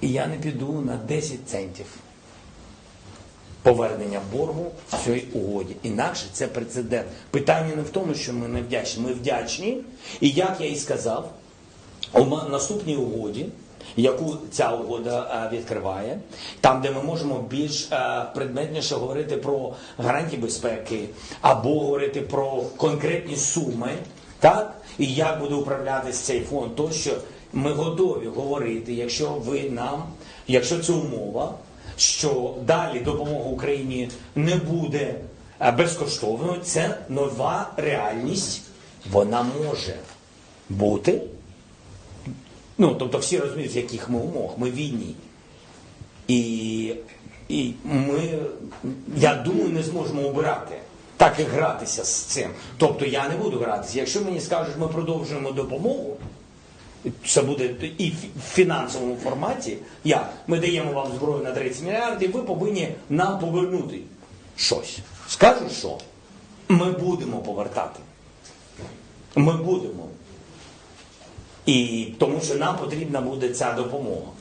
І я не піду на 10 центів повернення боргу в цій угоді. Інакше це прецедент. Питання не в тому, що ми не вдячні. Ми вдячні. І як я і сказав, у наступній угоді, яку ця угода е, відкриває, там, де ми можемо більш е, предметніше говорити про гарантії безпеки або говорити про конкретні суми, так і як буде управлятися цей фонд, то що ми готові говорити, якщо ви нам, якщо це умова, що далі допомога Україні не буде безкоштовною, це нова реальність. Вона може бути. Ну, тобто всі розуміють, в яких ми умовах, ми війні. І, і ми, я думаю, не зможемо обирати. Так і гратися з цим. Тобто я не буду гратися. Якщо мені скажуть, ми продовжуємо допомогу, це буде і в фінансовому форматі. Як? Ми даємо вам зброю на 30 мільярдів, ви повинні нам повернути щось. Скажуть, що ми будемо повертати. Ми будемо. І тому що нам потрібна буде ця допомога.